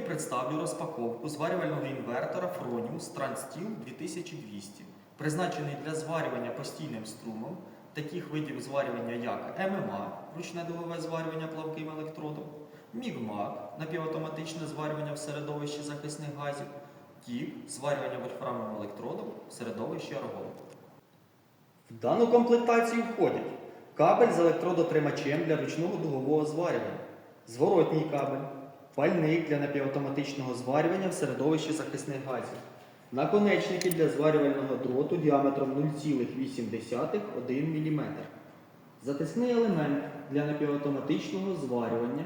представлю розпаковку зварювального інвертора Fronius TransSteel 2200, призначений для зварювання постійним струмом таких видів зварювання, як ММА, ручне дилове зварювання плавким електродом, Мігмак, напівавтоматичне зварювання в середовищі захисних газів, КІК, зварювання вольфрамовим електродом в середовищі аргону. В дану комплектацію входять кабель з електродотримачем для ручного дугового зварювання, зворотній кабель, пальник для напівавтоматичного зварювання в середовищі захисних газів, наконечники для зварювального дроту діаметром 0,8 мм, затискний елемент для напівавтоматичного зварювання,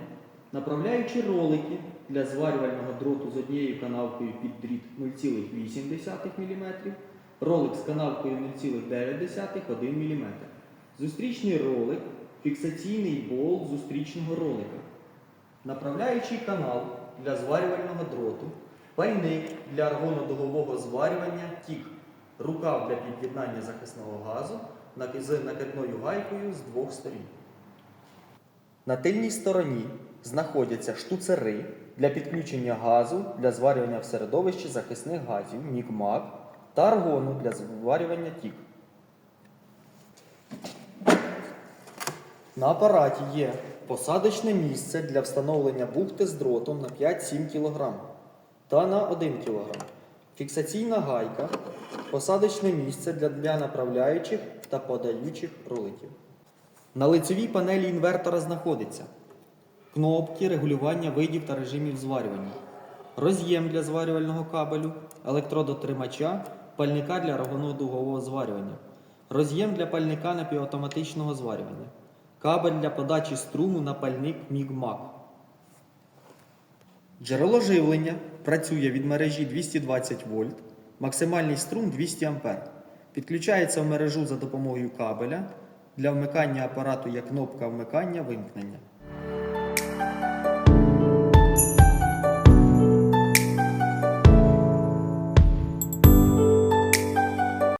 направляючі ролики для зварювального дроту з однією канавкою під дріт 0,8 мм, ролик з канавкою 0,9 мм, зустрічний ролик, фіксаційний болт зустрічного ролика, направляючий канал для зварювального дроту, пальник для аргонодугового зварювання тік, рукав для під'єднання захисного газу з накидною гайкою з двох сторін. На тильній стороні знаходяться штуцери для підключення газу для зварювання в середовищі захисних газів мікмак та аргону для зварювання тік. На апараті є посадочне місце для встановлення бухти з дротом на 5-7 кг та на 1 кг, фіксаційна гайка, посадочне місце для, направляючих та подаючих роликів. На лицевій панелі інвертора знаходиться кнопки регулювання видів та режимів зварювання, роз'єм для зварювального кабелю, електродотримача, пальника для рогонодугового зварювання, роз'єм для пальника напівавтоматичного зварювання, кабель для подачі струму на пальник Мігмак. Джерело живлення працює від мережі 220 вольт, максимальний струм 200 А. Підключається в мережу за допомогою кабеля. Для вмикання апарату є кнопка вмикання вимкнення.